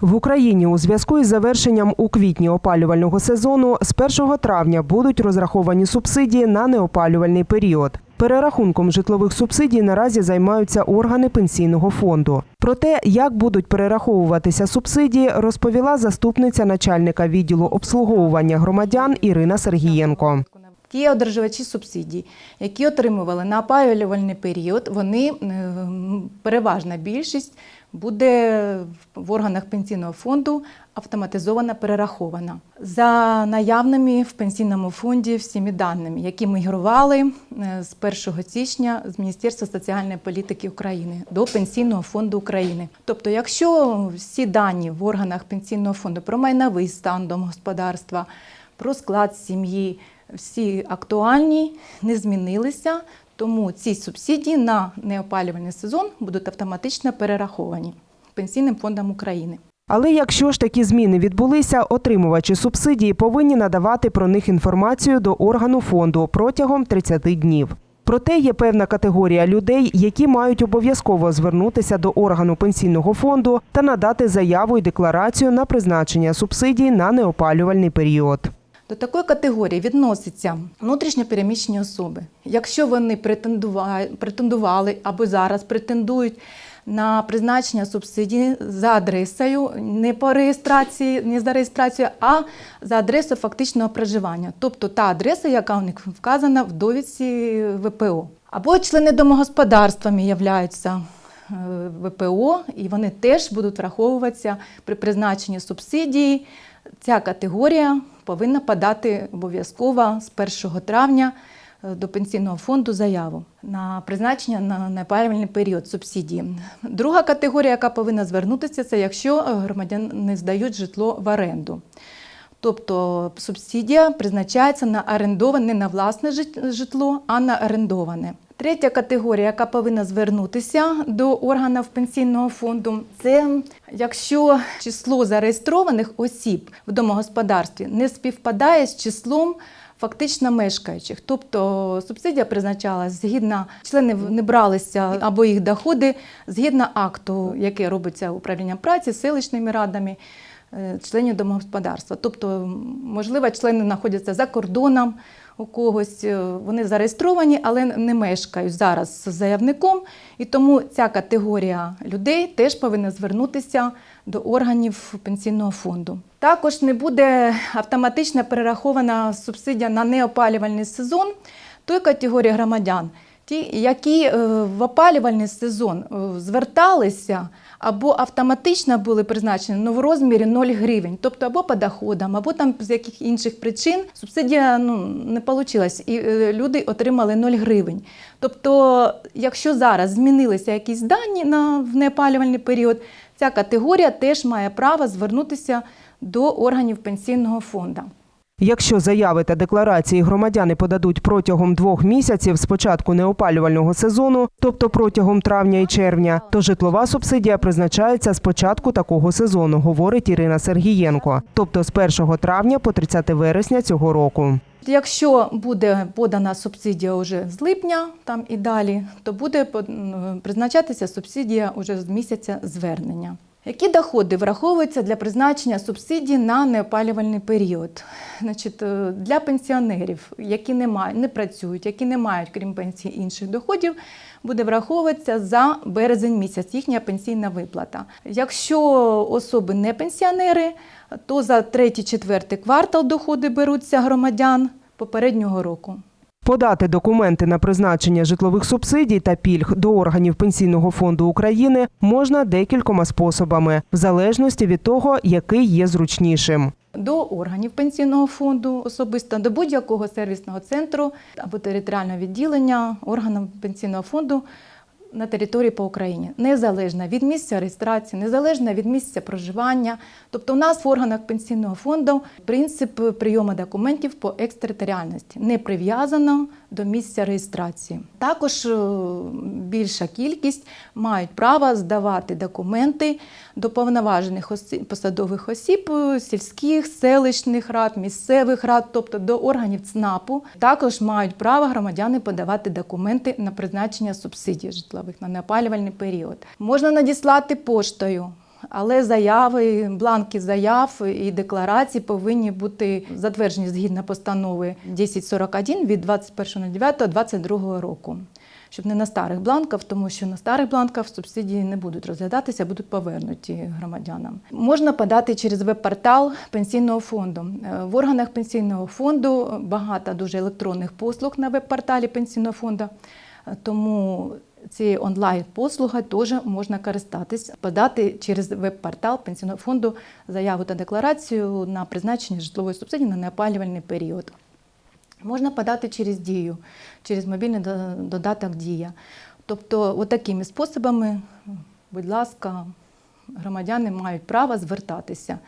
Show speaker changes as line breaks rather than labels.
В Україні у зв'язку із завершенням у квітні опалювального сезону з 1 травня будуть розраховані субсидії на неопалювальний період. Перерахунком житлових субсидій наразі займаються органи пенсійного фонду. Про те, як будуть перераховуватися субсидії, розповіла заступниця начальника відділу обслуговування громадян Ірина Сергієнко.
Ті одержувачі субсидій, які отримували на опалювальний період, вони е, переважна більшість буде в органах пенсійного фонду автоматизовано перерахована за наявними в пенсійному фонді всіми даними, які мігрували е, з 1 січня з Міністерства соціальної політики України до Пенсійного фонду України. Тобто, якщо всі дані в органах пенсійного фонду про майновий стан домогосподарства, про склад сім'ї, всі актуальні, не змінилися, тому ці субсидії на неопалювальний сезон будуть автоматично перераховані Пенсійним фондом України.
Але якщо ж такі зміни відбулися, отримувачі субсидії повинні надавати про них інформацію до органу фонду протягом 30 днів. Проте є певна категорія людей, які мають обов'язково звернутися до органу пенсійного фонду та надати заяву і декларацію на призначення субсидій на неопалювальний період.
До такої категорії відносяться внутрішньопереміщені особи. Якщо вони претендували або зараз претендують на призначення субсидії за адресою, не по реєстрації, не за реєстрацією, а за адресою фактичного проживання, тобто та адреса, яка у них вказана в довідці ВПО. Або члени домогосподарствами являються е, ВПО, і вони теж будуть враховуватися при призначенні субсидії. Ця категорія повинна подати обов'язково з 1 травня е, до пенсійного фонду заяву на призначення на неопалювальний період субсидії. Друга категорія, яка повинна звернутися, це якщо е, громадяни здають житло в оренду. Тобто субсидія призначається на орендоване, не на власне житло, а на орендоване. Третя категорія, яка повинна звернутися до органів пенсійного фонду, це якщо число зареєстрованих осіб в домогосподарстві не співпадає з числом фактично мешкаючих. Тобто субсидія призначалась згідно, члени не бралися або їх доходи згідно акту, який робиться управлінням праці, селищними радами е, членів домогосподарства. Тобто, можливо, члени знаходяться за кордоном у когось, е, вони зареєстровані, але не мешкають зараз з заявником. І тому ця категорія людей теж повинна звернутися до органів пенсійного фонду. Також не буде автоматично перерахована субсидія на неопалювальний сезон той категорії громадян, ті, які е, в опалювальний сезон е, зверталися або автоматично були призначені ну, в розмірі 0 гривень, тобто або по доходам, або там з яких інших причин субсидія ну, не вийшла, і е, люди отримали 0 гривень. Тобто, якщо зараз змінилися якісь дані на в неопалювальний період, ця категорія теж має право звернутися до органів пенсійного фонду.
Якщо заяви та декларації громадяни подадуть протягом двох місяців з початку неопалювального сезону, тобто протягом травня і червня, то житлова субсидія призначається з початку такого сезону, говорить Ірина Сергієнко, тобто з 1 травня по 30 вересня цього року.
Якщо буде подана субсидія вже з липня там і далі, то буде призначатися субсидія вже з місяця звернення. Які доходи враховуються для призначення субсидій на неопалювальний період? Значить, е, для пенсіонерів, які не мають, не працюють, які не мають, крім пенсії, інших доходів, буде враховуватися за березень місяць їхня пенсійна виплата. Якщо особи не пенсіонери, то за третій-четвертий квартал доходи беруться громадян попереднього року.
Подати документи на призначення житлових субсидій та пільг до органів Пенсійного фонду України можна декількома способами, в залежності від того, який є зручнішим.
До органів пенсійного фонду особисто до будь-якого сервісного центру або територіального відділення органам пенсійного фонду на території по Україні, незалежно від місця реєстрації, незалежно від місця проживання. Тобто, у нас в органах пенсійного фонду принцип прийому документів по екстериторіальності не прив'язано до місця реєстрації. Також е, більша кількість мають право здавати документи до повноважених осі- посадових осіб е, сільських, селищних рад, місцевих рад, тобто до органів ЦНАПу. Також мають право громадяни подавати документи на призначення субсидій житлових на неопалювальний період. Можна надіслати поштою але заяви, бланки заяв і декларацій повинні бути затверджені згідно постанови 1041 від 21.09.2022 року. Щоб не на старих бланках, тому що на старих бланках субсидії не будуть розглядатися, будуть повернуті громадянам. Можна подати через веб-портал пенсійного фонду. Е, В органах пенсійного фонду багато дуже електронних послуг на веб-порталі пенсійного фонду. Тому цією онлайн-послугою теж можна користатись, подати через веб-портал пенсійного фонду заяву та декларацію на призначення житлової субсидії на неопалювальний період. Можна подати через дію, через мобільний додаток Дія. Тобто, от такими способами, будь ласка, громадяни мають право звертатися